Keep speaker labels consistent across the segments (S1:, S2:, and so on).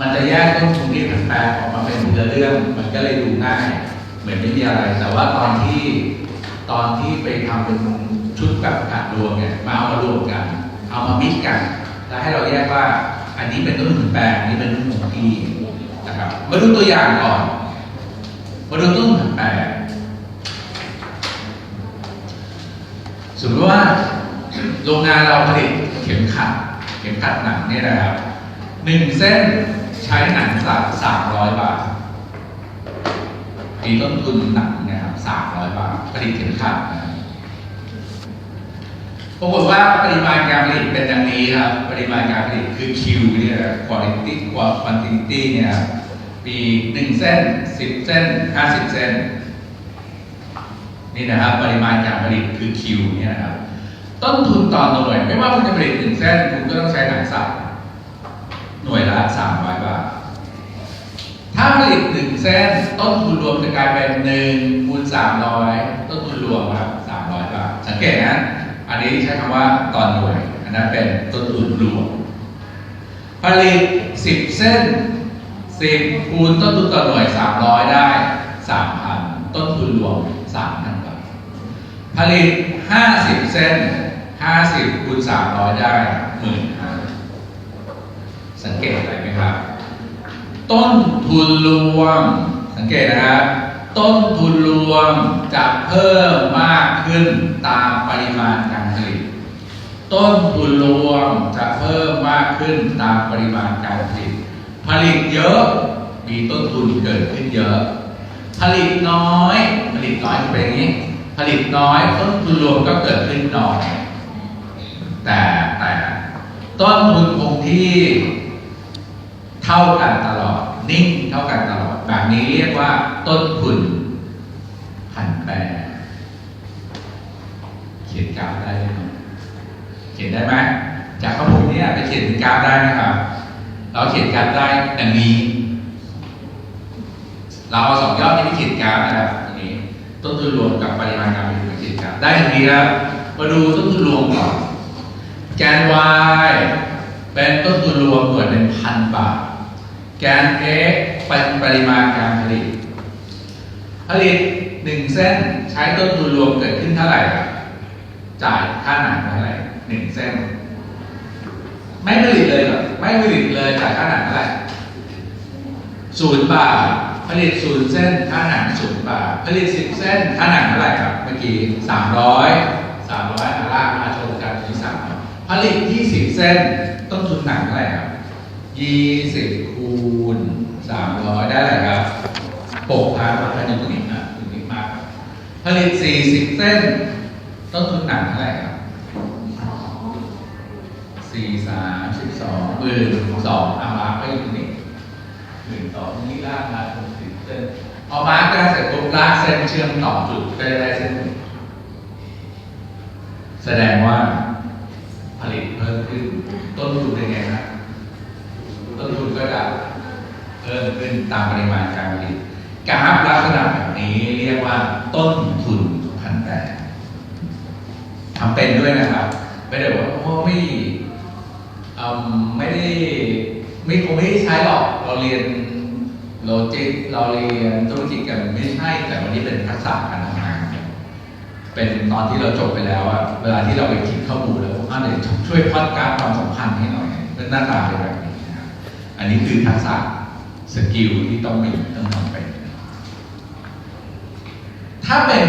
S1: มันจะแยกต้นทุนที่ผันแปรออกมาเป็นเรื่องเรื่อง มันก็เลยดูง่าย เหมือนไม่มีอะไร แต่ว่าตอนที่ตอนที่ไปทำเป็นชุดแบบขาดรวมเนี่ยมาเอามารวมกัน เอามามิกกัน แล้วให้เราแยกว่า อันนี้เป็นต้นทุนแปรอันนี้เป็นต้นทุนที่นะครับ มาดูตัวอย่างก่อน มาดูต้นทุนแปรสมมติว่าโรงงานเราผลิตเข็มขัด เข็มขัดหนังเนี่ยนะครับ หนึ่งเส้นใช้หนังสักสามร้อยบาท มีต้นทุนหนังนะครับสามร้อยบาทผลิตเข็มขัดนะครับปรากฏว่าปริมาณการผลิตเป็นดังนี้ครับ ปริมาณการผลิตคือ Q เนี่ย quality quantity เนี่ยครับมีหนึ่งเส้นสิบเส้นห้าสิบเส้น นี่นะครับ ปริมาณการผลิตคือ Q เนี่ยนะครับ ต้นทุนต่อหน่วย ไม่ว่าคุณจะผลิตหนึ่งเส้น คุณก็ต้องใช้หนังสัตว์ หน่วยละสามร้อยบาท ถ้าผลิตหนึ่งเส้นต้นทุนรวมจะกลายเป็นหนึ่งคูณสามร้อยต้นทุนรวมครับสามร้อยบาท สังเกตนะ อันนี้ใช้คำว่าต่อหน่วย อันนั้นเป็นต้นทุนรวม ผลิตสิบเส้นสิบคูณต้นทุนต่อหน่วยสามร้อยได้สามพันต้นทุนรวมสามพันบาท ผลิต50เส้น50คูณ300ได้ สังเกตอะไรไหมครับ ต้นทุนรวม สังเกตนะครับต้นทุนรวมจะเพิ่มมากขึ้นตามปริมาณการผลิต ต้นทุนรวมจะเพิ่มมากขึ้นตามปริมาณการผลิต ผลิตเยอะ มีต้นทุนเกิดขึ้นเยอะ ผลิตน้อย ผลิตน้อยเป็นอย่างนี้ ผลิตน้อย ต้นทุนรวมก็เกิดขึ้นน้อย แต่แต่ต้นทุนคงที่ เท่ากันตลอด นิ่งเท่ากันตลอด แบบนี้เรียกว่าต้นทุนผันแปรเขียนกราฟได้ไหมเขียนได้ไหมจากข้อมูลเนี้ไปเขียนกราฟได้ไหมครับ เราเขียนกราฟได้ดังนี้เราเอาสองยอดนี้ไปเขียนกราฟนะครับตรงนี้ต้นทุนรวมกับปริมาณการผลิตไปเขียนกราฟได้ทันทีครับมาดูต้นทุนรวมก่อนแกน y เป็นต้นทุนรวมหน่วยเป็นพันบาท แกน x เป็นปริมาณการผลิต ผลิตหนึ่งเส้นใช้ต้นทุนรวมเกิดขึ้นเท่าไหร่ จ่ายค่าหนังเท่าไหร่หนึ่งเส้น ไม่ผลิตเลยหรอไม่ผลิตเลยจ่ายค่าหนังเท่าไหร่ศูนย์บาทผลิตศูนย์เส้นค่าหนังศูนย์บาทผลิตสิบเส้นค่าหนังเท่าไหร่ครับเมื่อกี้สามร้อยสามร้อยอาลากมาชมกันที่สามผลิตยี่สิบเส้นต้นทุนหนังเท่าไหร่ครับ ยี่สิบคูณสามร้อยได้ไรครับหกพันพันอยู่ตรงนี้นะตรงนี้มากครับผลิตสี่สิบเส้น ต้นทุนหนังเท่าไหร่ครับสี่สามสิบสองหมื่นสองอามาร์กไปอยู่ตรงนี้หมื่นสองนี้ลากมาตรงสิบเส้นพอามาร์กได้เสร็จปุ๊บลากเส้นเชื่อมต่อจุดก็จะได้เส้นหนึ่งแสดงว่าผลิตเพิ่มขึ้นต้นทุนเป็นไงครับ ต้นทุนก็จะเพิ่มขึ้นตามปริมาณการผลิตกราฟลักษณะแบบนี้เรียกว่าต้นทุนพันแปรทำเป็นด้วยนะครับ ไม่ได้บอกว่าโอ้ไม่ไม่ได้ไม่คงไม่ได้ใช้หรอกเราเรียนโลจิกเราเรียนธุรกิจกันไม่ใช่แต่วันนี้เป็นทักษะการทำงานเป็นตอนที่เราจบไปแล้วอะเวลาที่เราไปคิดข้อมูลแล้วอ่าเดี๋ยวช่วยพอดการความสัมพันธ์ให้หน่อยเป็นหน้าตาเป็นแบบนี้ อันนี้คือทักษะสกิลที่ต้องมีต้องทำเป็น ถ้าเป็น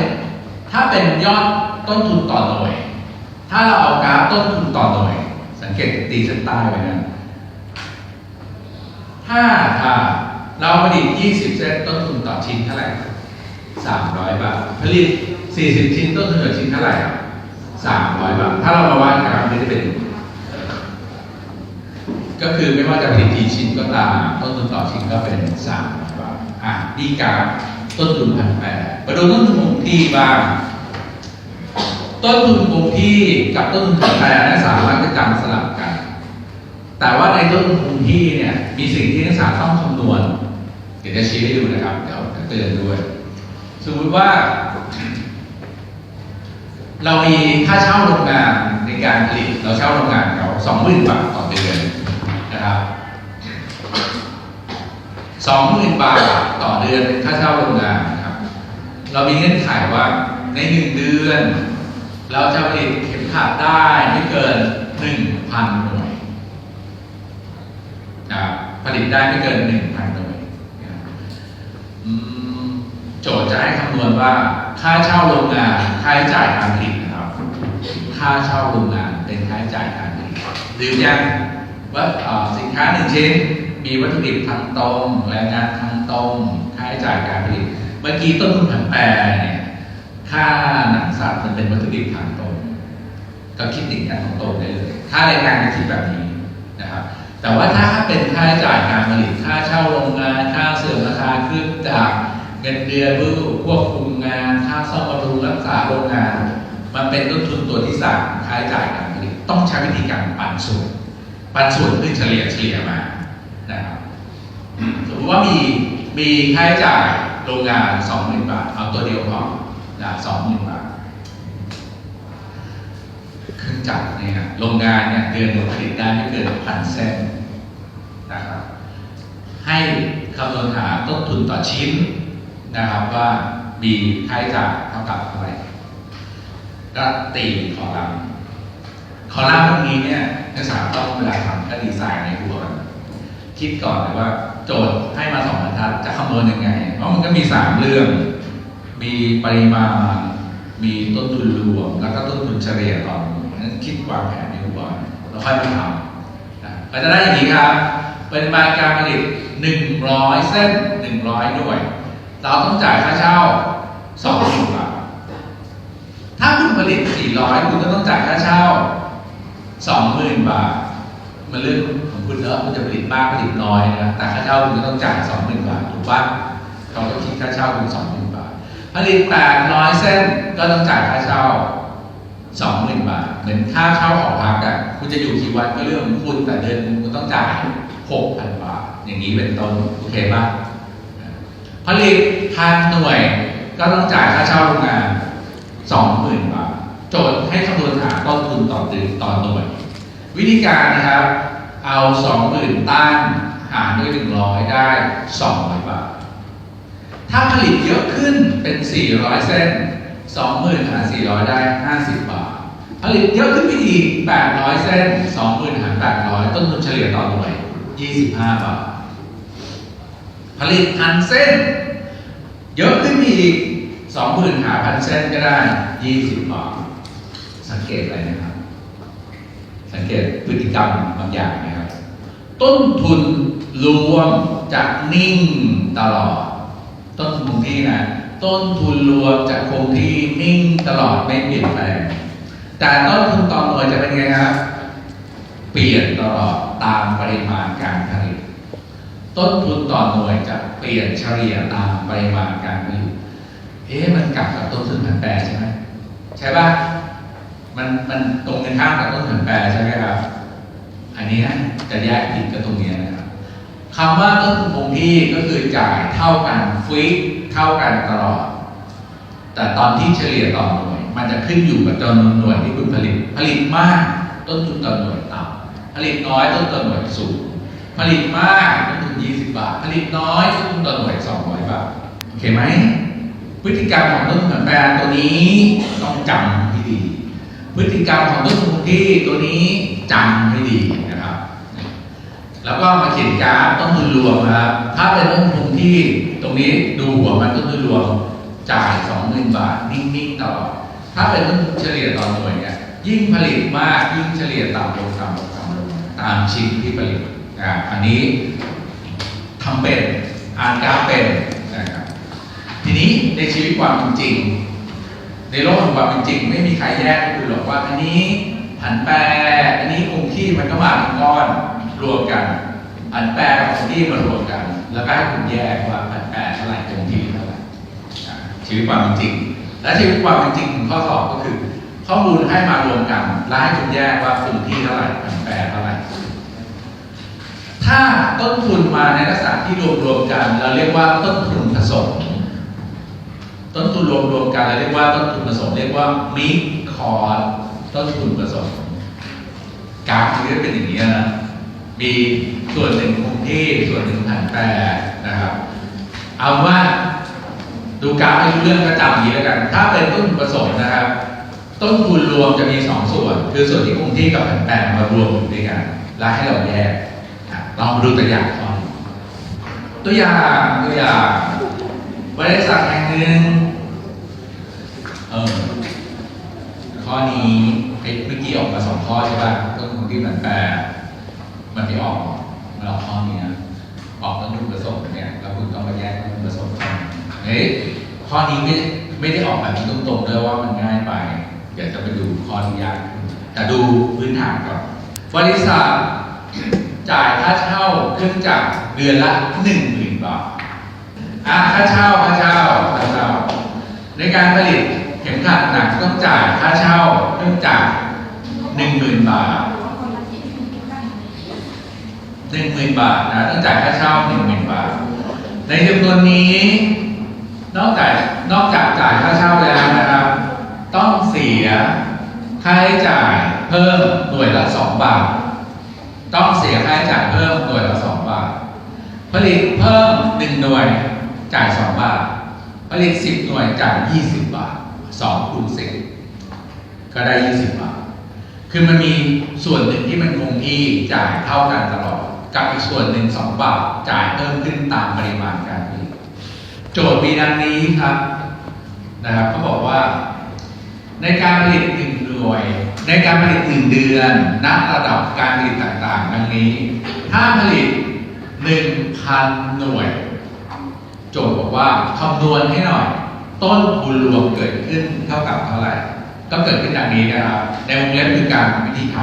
S1: ถ้าเป็นยอดต้นทุนต่อหน่วย ถ้าเราเอากราฟต้นทุนต่อหน่วย สังเกตตีเส้นใต้ไว้นะถ้าถ้าเราผลิต 20เส้นต้นทุนต่อชิ้นเท่าไหร่ 300 บาท ผลิต 40 ชิ้นต้นทุนต่อชิ้นเท่าไหร่ 300 บาท ถ้าเรามาวาดกราฟไม่ได้เป็น ก็คือไม่ว่าจะผลิตกี่ชิ้นก็ตามต้นทุนต่อชิ้นก็เป็น300บาทอะนี่กาต้นทุนพันแปดมาดูต้นทุนคงที่บ้างต้นทุนคงที่กับต้นทุนผันแปรนั้นสามารถจะจำสลับกัน แต่ว่าในต้นทุนคงที่เนี่ยมีสิ่งที่นักศึกษาต้องคำนวณ เดี๋ยวจะชี้ให้ดูนะครับเดี๋ยวจะเตือนด้วย สมมติว่า เรามีค่าเช่าโรงงานในการผลิตเราเช่าโรงงานเขาสองหมื่นบาทต่อเดือน นะครับสองหมื่นบาทต่อเดือนค่าเช่าโรงงานนะครับ เรามีเงื่อนไขว่าในหนึ่งเดือน เราจะผลิตเข็มขัดได้ไม่เกินหนึ่งพันหน่วยนะครับผลิตได้ไม่เกินหนึ่งพันหน่วยโจทย์จะให้คำนวณว่า ค่าเช่าโรงงานค่าใช้จ่ายการผลิตนะครับ ค่าเช่าโรงงานเป็นค่าใช้จ่ายการผลิตลืมยัง ว่าสินค้าหนึ่งชิ้น มีวัตถุดิบทางตรงแรงงานทางตรงค่าใช้จ่ายการผลิตเมื่อกี้ต้นทุนผันแปรเนี่ยค่าหนังสัตว์มันเป็นวัตถุดิบทางตรงก็คิดอย่างนั้นตรงๆได้เลยค่าแรงงานก็คิดแบบนี้นะครับแต่ว่าถ้าเป็นค่าใช้จ่ายการผลิตค่าเช่าโรงงานค่าเสื่อมราคาเครื่องจักเงินเดือนผู้ควบคุมงานค่าซ่อมบำรุงรักษาโรงงาน มันเป็นต้นทุนตัวที่สามค่าใช้จ่ายการผลิตต้องใช้วิธีการปันส่วน ปันส่วนคือเฉลี่ยเฉลี่ยมานะครับสมมติว่ามีมีค่าใช้จ่ายโรงงานสองหมื่นบาท เอาตัวเดียวพอนะสองหมื่นบาทเครื่องจักรเนี่ยโรงงานเนี่ยเดือนหนึ่งผลิตได้ไม่เกินพันเส้นนะครับให้คำนวณหาต้นทุนต่อชิ้นนะครับว่ามีค่าใช้จ่ายเท่ากับเท่าไหร่ก็ตีคอลัมน์ คอลัมน์พวกนี้เนี่ยนักศึกษาต้องเวลาทำก็ดีไซน์ในหัวคิดก่อนเลยว่า โจทย์ให้มาสองบรรทัดจะคำนวณยังไง เพราะมันก็มีสามเรื่อง มีปริมาณ มีต้นทุนรวม แล้วก็ต้นทุนเฉลี่ยต่อนนั้นคิดวางแผนในหัวแล้วค่อยมาทำนะก็จะได้อย่างนี้ครับปริมาณการผลิต 100 เส้น 100 หน่วย เราต้องจ่ายค่าเช่า2 0 0บาท ถ้าคุณผลิต 400 คุณก็ต้องจ่ายค่าเช่า 20,000บาท มันเรื่องของคุณเนอะคุณจะผลิตมากผลิตน้อยนะแต่ค่าเช่าคุณก็ต้องจ่าย20,000บาทถูกปะเขาก็คิดค่าเช่าคุณ20,000บาท ผลิต800เส้นก็ต้องจ่ายค่าเช่า20,000บาท เหมือนค่าเช่าหอพักอะคุณจะอยู่กี่วันก็เรื่องของคุณแต่เดือนคุณต้องจ่าย6,000บาท อย่างนี้เป็นต้นโอเคปะผลิตพันหน่วยก็ต้องจ่ายค่าเช่าโรงงาน20,000บาท โจทย์ให้คำนวณหาต้นทุนต่อเดือนต่อหน่วย วิธีการนะครับ เอา 20,000 ตั้งหารด้วย 100 ได้ 200 บาท ถ้าผลิตเยอะขึ้นเป็น 400 เส้น 20,000 หาร 400 ได้ 50 บาท ผลิตเยอะขึ้นไปอีก 800 เส้น 20,000 หาร 800 ต้นทุนเฉลี่ยต่อหน่วย 25 บาท ผลิตพันเส้น เยอะขึ้นไปอีก 20,000 หารพันเส้นก็ได้ 20 บาท สังเกตอะไรนะครับ สังเกตพฤติกรรมบางอย่างนะครับ ต้นทุนรวมจะนิ่งตลอด ต้นทุนคงที่นะต้นทุนรวมจะคงที่นิ่งตลอดไม่เปลี่ยนแปลงแต่ต้นทุนต่อหน่วยจะเป็นไงครับ เปลี่ยนตลอดตามปริมาณการผลิต ต้นทุนต่อหน่วยจะเปลี่ยนเฉลี่ยตามปริมาณการผลิตเอ๊ะมันกลับกับต้นทุนผันแปรใช่ไหมใช่ปะ มันมันตรงกันข้ามกับต้นทุนผันแปรใช่ไหมครับ อันนี้นะจะแยกผิดกับตรงนี้นะครับคำว่าต้นทุนคงที่ก็คือจ่ายเท่ากันฟิกเท่ากันตลอด แต่ตอนที่เฉลี่ยต่อหน่วย มันจะขึ้นอยู่กับจำนวนหน่วยที่คุณผลิต ผลิตมากต้นทุนต่อหน่วยต่ำผลิตน้อยต้นทุนต่อหน่วยสูง ผลิตมากต้นทุน20 บาท ผลิตน้อยต้นทุนต่อหน่วย200บาทโอเคไหมพฤติกรรมของต้นทุนผันแปรตัวนี้ต้องจำ พฤติกรรมของต้นทุนที่ตัวนี้จำให้ดีนะครับ แล้วก็มาเขียนกราฟต้นทุนรวมครับถ้าเป็นต้นทุนที่ตรงนี้ดูหัวมันต้นทุนรวมจ่าย20,000บาทนิ่งๆตลอดถ้าเป็นต้นทุนเฉลี่ยต่อหน่วยเนี่ยยิ่งผลิตมากยิ่งเฉลี่ยต่ำลงต่ำลงต่ำลงตามชิ้นที่ผลิตอ่าอันนี้ทำเป็นอ่านกาฟเป็นนะครับทีนี้ในชีวิตความจริง ในโลกของความเป็นจริงไม่มีใครแยกคือหรอกว่าอันนี้ผันแปรอันนี้คงที่มันก็มาเป็นก้อนรวมกันผันแปรกับคงที่มารวมกัน แล้วก็ให้คุณแยกว่าผันแปรเท่าไหร่คงที่เท่าไหร่ชีวิตความเป็นจริง และชีวิตความเป็นจริงข้อสอบก็คือ ข้อมูลให้มารวมกันและให้คุณแยกว่าคงที่เท่าไหร่ผันแปรเท่าไหร่ถ้าต้นทุนมาในลักษณะที่รวมรวมๆกัน เราเรียกว่าต้นทุนผสม ต้นทุนรวมรวมๆกันเราเรียกว่าต้นทุนผสมเรียกว่ามิกคอร์ดต้นทุนผสมกราฟมันก็เป็นอย่างนี้นะมีส่วนหนึ่งคงที่ส่วนหนึ่งผันแปรนะครับ เอาว่าดูกราฟให้รู้เรื่องก็จำอย่างนี้แล้วกัน ถ้าเป็นต้นทุนผสมนะครับ ต้นทุนรวมจะมีสองส่วน คือส่วนที่คงที่กับแผ่นแปลงมารวมอยู่ด้วยกันแล้วให้เราแยกลองดูตัวอย่างก่อนตัวอย่างตัวอย่าง บริษัทแห่งหนึ่งเออข้อนี้ไอ้เมื่อกี้ออกมาสองข้อใช่ป่ะต้นทุนที่แผ่นแปลมันไม่ออกมันออกข้อนี้นะออกต้นทุนผสมเนี่ยแล้วคุณต้องมาแยกต้นทุนผสมกันเฮ้ยข้อนี้ไม่ไม่ได้ออกแบบนี้ตรงๆด้วยว่ามันง่ายไปเดี๋ยวจะไปดูข้อที่ยากแต่ดูพื้นฐานก่อนบริษัทจ่ายค่าเช่าเครื่องจักรเดือนละหนึ่งหมื่นบาท อะค่าเช่าค่าเช่าค่าเช่า ในการผลิตเข็มขัดหนักต้องจ่ายค่าเช่าเครื่องจักหนึ่งหมื่นบาทหนึ่งหมื่นบาทนะต้องจ่ายค่าเช่าหนึ่งหมื่นบาท ในจำนวนนี้ นอกจากนอกจากจ่ายค่าเช่าแล้วนะครับ ต้องเสียค่าใช้จ่ายเพิ่มหน่วยละสองบาท ต้องเสียค่าใช้จ่ายเพิ่มหน่วยละสองบาท ผลิตเพิ่มหนึ่งหน่วย จ่ายสองบาทผลิตสิบหน่วยจ่ายยี่สิบบาทสองคูณสิบก็ได้ยี่สิบบาท คือมันมีส่วนหนึ่งที่มันคงที่จ่ายเท่ากันตลอด กับอีกส่วนหนึ่งสองบาทจ่ายเพิ่มขึ้นตามปริมาณการผลิตโจทย์มีดังนี้ครับนะครับเขาบอกว่า ในการผลิตหนึ่งหน่วย ในการผลิตหนึ่งเดือนณระดับการผลิตต่างๆ ดังนี้ ถ้าผลิตหนึ่งพันหน่วย โจทย์บอกว่าคำนวณให้หน่อย ต้นทุนรวมเกิดขึ้นเท่ากับเท่าไหร่ ก็เกิดขึ้นดังนี้นะครับ ในวงเล็บคือการวิธีท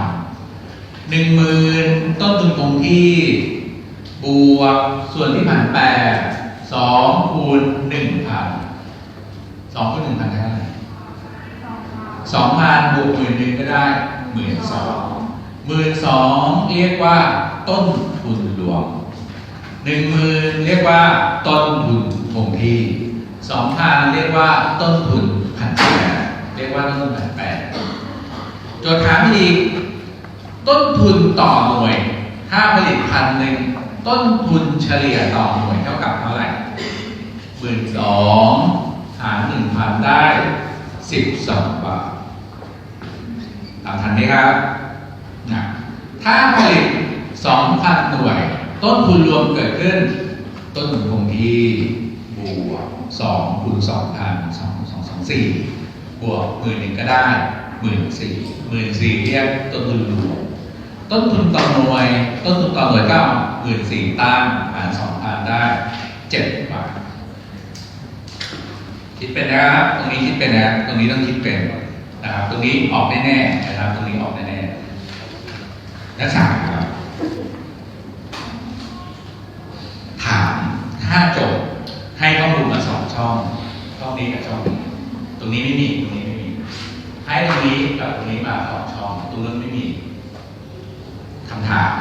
S1: ำหนึ่งหมื่นต้นทุนคงที่บวกส่วนที่ผ่านแปดสองคูณหนึ่งพันสองคูณหนึ่งพันเท่าไหร่สองพันบวกหมื่นหนึ่งก็ได้หมื่นสองหมื่นสองเรียกว่าต้นทุนรวม หนึ่งหมื่นเรียกว่าต้นทุนคงที่สองพันเรียกว่าต้นทุนพันแปดเรียกว่าต้นทุนพันแปดโจทย์ถามอีกต้นทุนต่อหน่วยถ้าผลิตพันหนึ่งต้นทุนเฉลี่ยต่อหน่วยเท่ากับเท่าไหร่หมื่นสองหารหนึ่งพันได้สิบสองบาทตามทันไหมครับนะถ้าผลิตสองพันหน่วย ต้นทุนรวมเกิดขึ้น ต้นทุนคงที่บวกสองคูณสองพันสองสองสองสี่บวกหมื่นหนึ่งก็ได้หมื่นสี่หมื่นสี่เรียกต้นทุนรวมต้นทุนต่อหน่วย ต้นทุนต่อหน่วยก็หมื่นสี่ตั้งหารสองพันได้เจ็ดบาทคิดเป็นนะครับตรงนี้คิดเป็นนะตรงนี้ต้องคิดเป็นนะครับตรงนี้ออกแน่ๆนะครับตรงนี้ออกแน่ๆและสามครับ ถาม ห้าจทย์ให้ข้อมูลมาสองช่องช่องนี้กับช่องนี้ตรงนี้ไม่มีตรงนี้ไม่มีให้ตรงนี้กับตรงนี้มาสองช่องตรงนั้นไม่มีคำถาม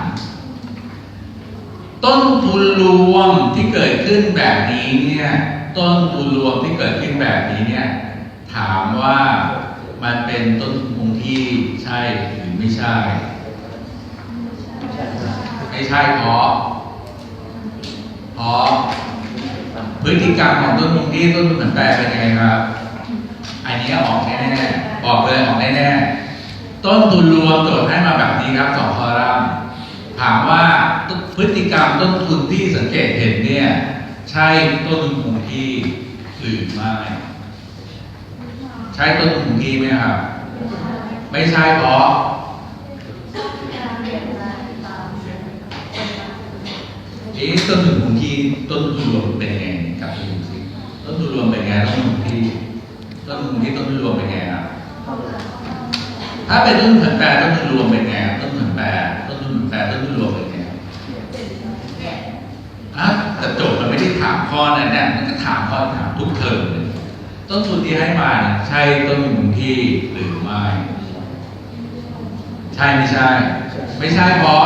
S1: ต้นทุนรวมที่เกิดขึ้นแบบนี้เนี่ยต้นทุนรวมที่เกิดขึ้นแบบนี้เนี่ยถามว่ามันเป็นต้นทุนคงที่ใช่หรือไม่ใช่ ไม่ใช่เพราะเพราะ พฤติกรรมของต้นทุนที่ต้นทุนเหมือนแปลเป็นยังไงครับ อันนี้ออกแน่ๆบอกเลยออกแน่ๆต้นทุนรวมโจทย์ให้มาแบบนี้ครับสองคอลัมน์ถามว่าพฤติกรรมต้นทุนที่สังเกตเห็นเนี่ย ใช่ต้นทุนคงที่หรือไม่ใช่ต้นทุนคงที่ไหมครับไม่ใช่เพราะเอ๊ะต้นทุนคงที่ ทุนรวมเป็นไงต้นทุนคงที่ต้นทุนคงที่ต้นทุนรวมเป็นไงครับถ้าเป็นต้นทุนผันแปรต้นทุนรวมเป็นไงครับต้นทุนผันแปรต้นทุนผันแปรต้นทุนรวมเป็นไงครับอะแต่โจทย์มันไม่ได้ถามข้อนั้นเนี่ยมันก็ถามข้อถามทุกเทอมเลยต้นทุนที่ให้มาเนี่ยใช่ต้นทุนคงที่หรือไม่ใช่ไม่ใช่ ไม่ใช่เพราะ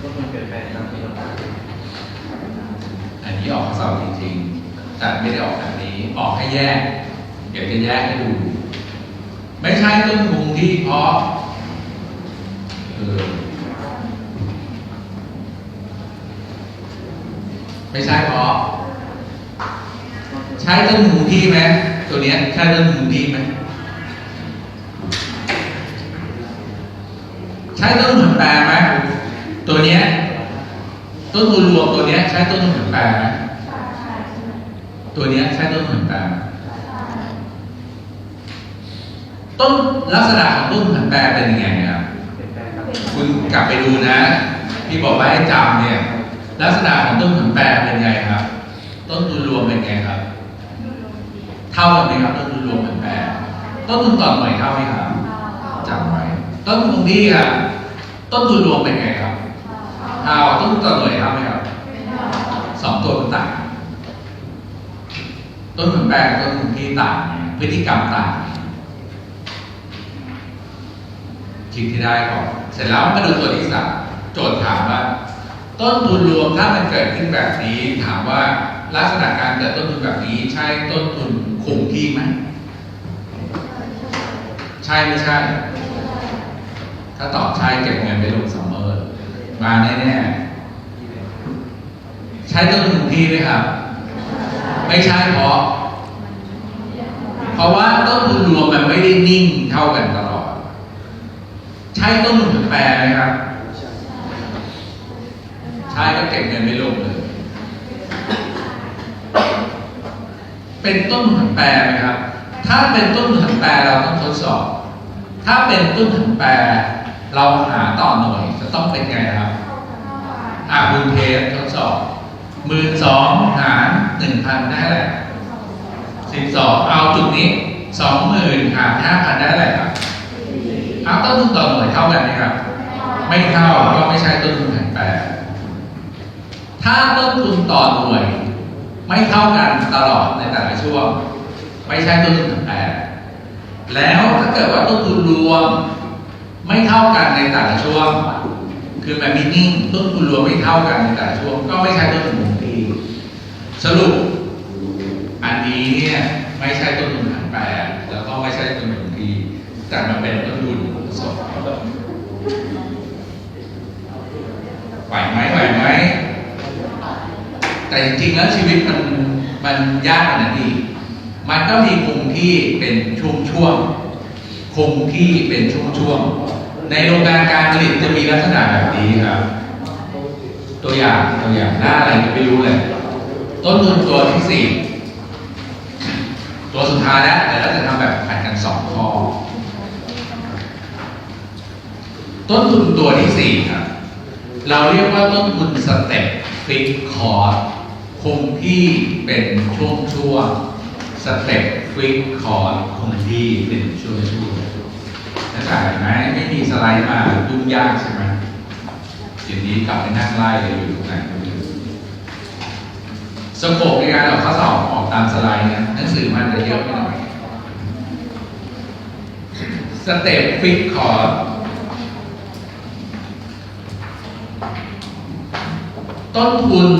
S2: ก็มันเปลี่ยนแปลงตามที่เราต้องการ
S1: อันนี้ออกข้อสอบจริงๆแต่ไม่ได้ออกแบบนี้ออกให้แยก เดี๋ยวจะแยกให้ดู ไม่ใช่ต้นทุนที่เพราะเอไม่ใช่เพราะใช้ต้นทุนที่ไหมตัวเนี้ยใช้ต้นทุนที่ไหมใช้ต้นทุนแปรไหมตัวเนี้ย ต้นทุนรวมตัวเนี้ยใช้ต้นทุนแปรไหมตัวเนี้ยใช้ต้นทุนแปรไหมต้นลักษณะของต้นทุนแปรเป็นยังไงครับ
S2: เป็นแป้งครับ
S1: คุณกลับไปดูนะพี่บอกว่าให้จำเนี่ย ลักษณะของต้นทุนแปรเป็นไงครับ ต้นทุนรวมเป็นไงครับ เท่ากันไหมครับ ต้นทุนรวมเป็นแปรต้นทุนต่อหน่วยเท่าไหมครับจำไว้ต้นทุนตรงนี้อะต้นทุนรวมเป็นไงครับเท่าต้นทุนต่อหน่วยเท่าไหมครับสองตัวมันต่างต้นทุนแปรกับต้นทุนที่ต่างไงพฤติกรรมต่างคิดที่ได้ก่อนเสร็จแล้วมาดูตัวที่สามโจทย์ถามว่า ต้นทุนรวมถ้ามันเกิดขึ้นแบบนี้ ถามว่าลักษณะการเกิดต้นทุนแบบนี้ ใช่ต้นทุนคงที่ไหมใช่ไม่ใช่ ถ้าตอบใช่เก็บเงินไปลงซัมเมอร์มาแน่ๆ ใช้ต้นทุนคงที่ไหมครับ ไม่ใช่เพราะ เพราะว่าต้นทุนรวมมันไม่ได้นิ่งเท่ากันตลอด ใช่ต้นทุนแปรไหมครับ ใช่ก็เก็บเงินไม่ลงเลย เป็นต้นทุนแปรไหมครับ ถ้าเป็นต้นทุนแปรเราต้องทดสอบ ถ้าเป็นต้นทุนแปรเราหาต่อหน่วยจะต้องเป็นไงครับ อ่าคุณเทสทดสอบ หมื่นสองหารหนึ่งพันได้แหละสิบสองเอาจุดนี้สองหมื่นหารห้าพันได้แหละครับเอาต้นทุนต่อหน่วยเท่ากันไหมครับ ไม่เท่าก็ไม่ใช่ต้นทุนแผนแปรถ้าต้นทุนต่อหน่วย ไม่เท่ากันตลอดในแต่ละช่วง ไม่ใช่ต้นทุนแผนแปรแล้วถ้าเกิดว่าต้นทุนรวม ไม่เท่ากันในแต่ละช่วง คือแบบมีนิ่งต้นทุนรวมไม่เท่ากันในแต่ละช่วง ก็ไม่ใช่ต้นทุน สรุป อันนี้เนี่ยไม่ใช่ต้นทุนผันแปรแล้วก็ไม่ใช่ต้นทุนที่แต่มันเป็นต้นทุนสดไหวไหมไหวไหมแต่จริงๆแล้วชีวิตมันมันยากขนาดนี้มันก็มีคงที่เป็นช่วงๆคงที่เป็นช่วงๆในโรงงานการผลิตจะมีลักษณะแบบนี้ครับ ตัวอย่างตัวอย่างหน้าอะไรก็ไม่รู้เลย ต้นทุนตัวที่สี่ตัวสุดท้ายแล้วแต่เราจะทำแบบแข่งกันสองข้อ ต้นทุนตัวที่สี่ครับ เราเรียกว่าต้นทุนสเต็ปฟิกคอร์สคงที่เป็นช่วงช่วงสเต็ปฟิกคอร์สคงที่เป็นช่วงช่วงนะครับเห็นไหมไม่มีสไลด์มายุ่งยากใช่ไหมเดี๋ยวนี้กลับไปนั่งไล่เลยอยู่ตรงไหน สโคปในการออกข้อสอบออกตามสไลด์นะหนังสือมันจะเยอะไปหน่อยสเต็ปฟิกคอร์ต้นทุน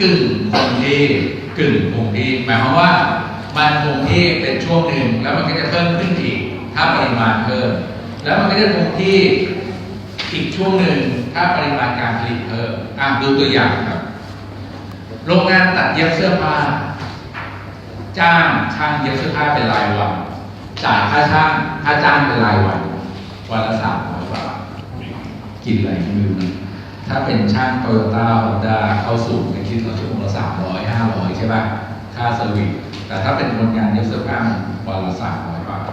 S1: กึ่งคงที่กึ่งคงที่หมายความว่ามันคงที่เป็นช่วงหนึ่งแล้วมันก็จะเพิ่มขึ้นอีก ถ้าปริมาณเพิ่ม แล้วมันก็จะคงที่อีกช่วงหนึ่งถ้าปริมาณการผลิตเพิ่มอะดูตัวอย่าง โรงงานตัดเย็บเสื้อผ้าจ้างช่างเย็บเสื้อผ้าเป็นรายวันจ่ายค่าช่างค่าจ้างเป็นรายวันวันละสามร้อยบาทกินอะไรก็ไม่รู้นะถ้าเป็นช่างโตโยต้าฮอนด้าเข้าสูงในคิดเราชั่วโมงละสามร้อยห้าร้อยใช่ป่ะค่าเซอร์วิสแต่ถ้าเป็นคนงานเย็บเสื้อผ้าวันละสามร้อยบาท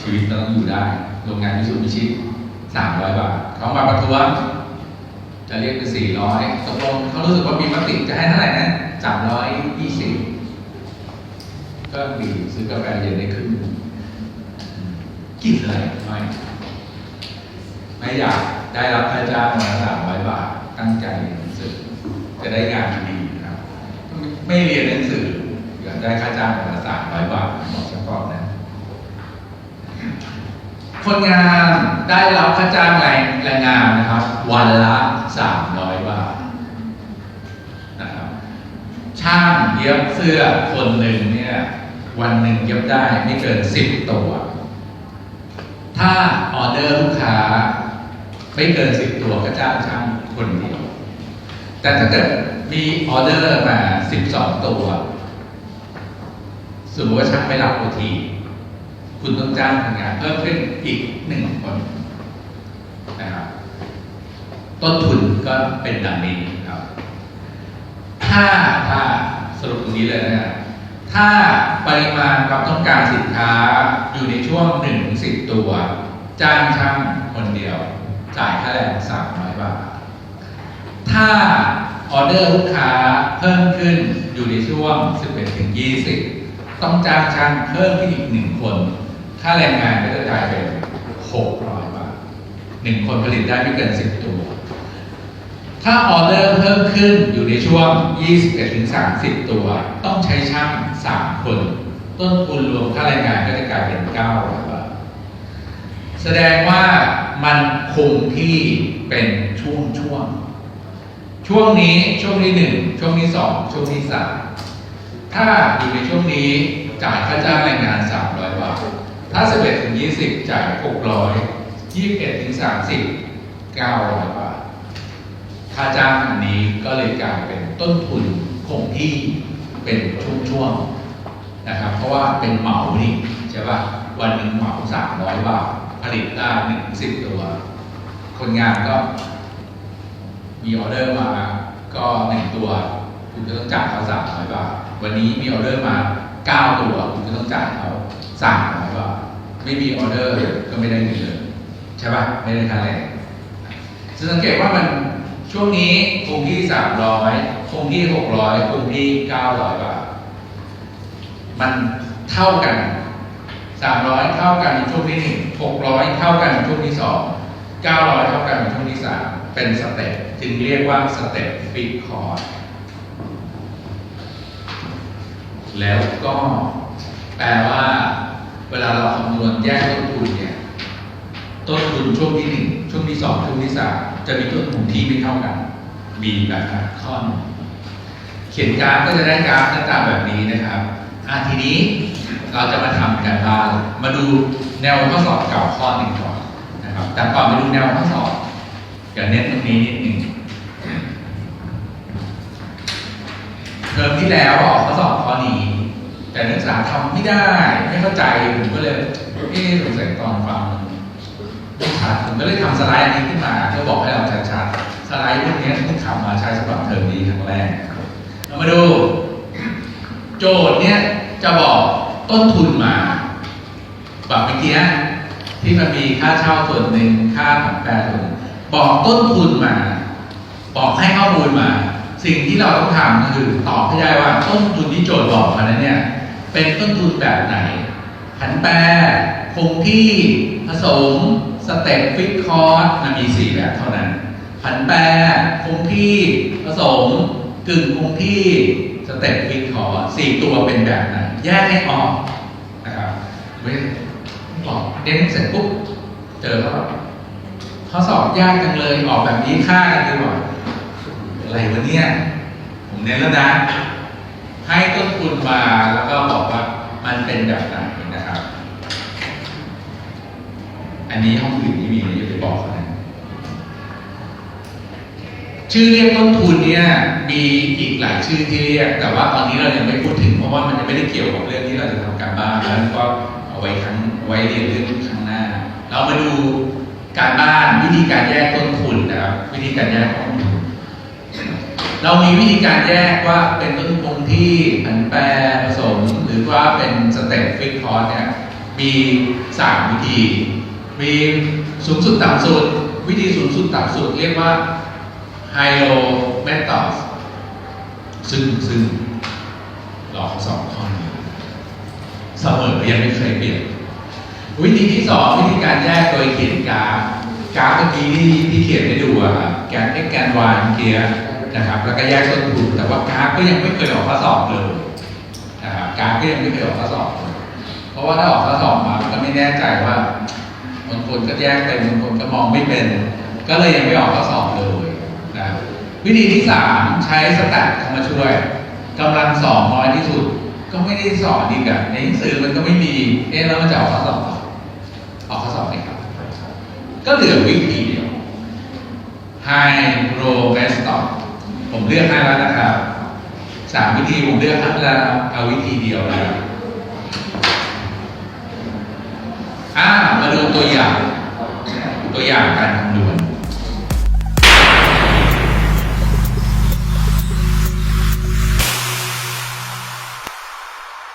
S1: ชีวิตต้องอยู่ได้โรงงานมิสูบิชิสามร้อยบาทเขามาประท้วง จะเรียกเป็นสี่ร้อยตกลงเขารู้สึกว่ามีมติจะให้เท่าไหร่นะสามร้อยยี่สิบก็ดีซื้อกาแฟเย็นได้ครึ่งหนึ่งกินเลยไม่ไม่อยากได้รับค่าจ้างมาสามร้อยบาทตั้งใจเรียนหนังสือจะได้งานดีนะครับ ไม่เรียนหนังสืออยากได้ค่าจ้างมาสามร้อยบาทบอกเฉพาะนะ คนงานได้รับค่าจ้างแรงแรงงานนะครับ วันละสามร้อยบาทนะครับช่างเย็บเสื้อคนหนึ่งเนี่ยวันหนึ่งเย็บได้ไม่เกินสิบตัว ถ้าออเดอร์ลูกค้าไม่เกินสิบตัวก็จ้างช่างคนเดียว แต่ถ้าเกิดมีออเดอร์มา 12 ตัวสมมติว่าช่างไม่รับโอที คุณต้องจ้างพนักงานเพิ่มขึ้นอีกหนึ่งคนนะครับต้นทุนก็เป็นดังนี้ครับ ถ้าถ้าสรุปตรงนี้เลยนะครับถ้าปริมาณความต้องการสินค้าอยู่ในช่วง1นถึงสิบตัว จ้างช่างคนเดียว จ่ายค่าแรง300บาท ถ้าออเดอร์ลูกค้าเพิ่มขึ้นอยู่ในช่วง 11ถึง20 ต้องจ้างช่างเพิ่มขึ้นอีกหนึ่งคน ค่าแรงงานก็จะกลายเป็น 600 บาทหนึ่งคนผลิตได้ไม่เกิน 10 ตัว ถ้าออเดอร์เพิ่มขึ้นอยู่ในช่วง 21ถึง30 ตัว ต้องใช้ช่าง 3 คน ต้นทุนรวมค่าแรงงานก็จะกลายเป็น 900 บาท แสดงว่ามันคงที่เป็นช่วงช่วงช่วงนี้ช่วงที่หนึ่งช่วงที่สองช่วงที่สามถ้าอยู่ในช่วงนี้จ่ายค่าจ้างแรงงาน 300 บาท ถ้า 11 ถึง 20 จ่าย 600 21 ถึง 30 900 บาท ค่าจ้างอันนี้ก็เลยกลายเป็นต้นทุนคงที่เป็นช่วงๆนะครับ เพราะว่าเป็นเหมานี่ใช่ป่ะวันหนึ่งเหมาสามร้อยบาท ผลิตได้หนึ่งสิบตัว คนงานก็ มีออเดอร์มาก็หนึ่งตัว คุณก็ต้องจ่ายเขาสามร้อยบาท วันนี้มีออเดอร์มาเก้าตัว คุณก็ต้องจ่ายเขาสามร้อยบาท ไม่มีออเดอร์ก็ไม่ได้เงินเลยใช่ป่ะไม่ได้ค่าแรงจะสังเกตว่ามันช่วงนี้คงที่300คงที่600คงที่900บาทมันเท่ากัน300เท่ากันช่วงที่หนึ่ง600เท่ากันช่วงที่สอง900เท่ากันในช่วงที่สามเป็นสเต็ปจึงเรียกว่าสเต็ปฟิกคอร์สแล้วก็แปลว่า เวลาเราคำนวณแยกต้นทุนเนี่ย ต้นทุนช่วงที่หนึ่งช่วงที่สองช่วงที่สามจะมีต้นทุนที่ไม่เท่ากัน มีแบบข้อหนึ่งเขียนกราฟก็จะได้กราฟหน้าตาแบบนี้นะครับอะทีนี้เราจะมาทำกันบ้านมาดูแนวข้อสอบเก่าข้อหนึ่งก่อนนะครับ แต่ก่อนไปดูแนวข้อสอบอย่าเน้นตรงนี้นิดหนึ่งเทอมที่แล้วออกข้อสอบข้อนี้ แต่นักศึกษาทำไม่ได้ไม่เข้าใจผมก็เลยเอ๊ะสงสัยตอนฟังไม่ชัดผมก็เลยทำสไลด์อันนี้ขึ้นมาเพื่อบอกให้เราชัดๆสไลด์พวกนี้ที่ทำมาใช้สำหรับเทอมนี้ครั้งแรกเรามาดู โจทย์เนี้ยจะบอกต้นทุนมาแบบเมื่อกี้ที่มันมีค่าเช่าส่วนหนึ่งค่าผันแปรส่วนหนึ่งบอกต้นทุนมา บอกให้ข้อมูลมา สิ่งที่เราต้องทำก็คือตอบให้ได้ว่าต้นทุนที่โจทย์บอกมานั้นเนี่ย เป็นต้นทุนแบบไหน ผันแปรคงที่ผสมสเต็ปฟิกคอร์สมันมีสี่แบบเท่านั้น ผันแปรคงที่ผสมกึ่งคงที่สเต็ปฟิกคอร์สสี่ตัวเป็นแบบไหน แยกให้ออกนะครับเว้ยบอกเด้นเสร็จปุ๊บเจอเขาแบบข้อสอบยากจังเลยออกแบบนี้ค่ากันดีกว่าอะไรวะเนี่ยผมเน้นแล้วนะ ให้ต้นทุนมาแล้วก็บอกว่ามันเป็นแบบไหนนะครับ อันนี้ห้องอื่นที่มีนะอย่าไปบอกเขานะชื่อเรียกต้นทุนเนี่ยมีอีกหลายชื่อที่เรียก แต่ว่าตอนนี้เรายังไม่พูดถึงเพราะว่ามันยังไม่ได้เกี่ยวกับเรื่องที่เราจะทำการบ้านแล้วก็เอาไว้ครั้งไว้เรียนเรื่องครั้งหน้า เรามาดูการบ้านวิธีการแยกต้นทุนนะครับวิธีการแยกต้นทุน เรามีวิธีการแยกว่าเป็นต้นทุนที่ผันแปรผสม หรือว่าเป็นสเต็ปฟิกคอร์สเนี่ยมีสามวิธี มีสูงสุดต่ำสุด วิธีสูงสุดต่ำสุดเรียกว่าไฮโ o เมธอดซึ่งซึ่งหลอกสองข้อนี้เสมอยังไม่เคยเปลี่ยน วิธีที่สองวิธีการแยกโดยเขียนกราฟกราฟเมื่อกี้ที่ที่เขียนให้ดูอะแกน x แกน y เมื่อกี้ นะครับ แล้วก็แยกต้นทุนแต่ว่ากราฟก็ยังไม่เคยออกข้อสอบเลยนะครับกราฟก็ยังไม่เคยออกข้อสอบเลยเพราะว่าถ้าออกข้อสอบมามันก็ไม่แน่ใจว่าบางคนก็แยกเป็นบางคนก็มองไม่เป็น ก็เลยยังไม่ออกข้อสอบเลยนะวิธีที่สามใช้สแตทเข้ามาช่วยกำลังสองน้อยที่สุด ก็ไม่ได้สอนดีกันในหนังสือมันก็ไม่มีเอ๊ะแล้วมันจะออกข้อสอบออกข้อสอบไหมครับ ก็เหลือวิธีเดียว High Row Best Stop ผมเลือกให้แล้วนะครับสามวิธีผมเลือกให้แล้วเอาวิธีเดียวนะครับอ่ามาดูตัวอย่าง ตัวอย่างการคำนวณ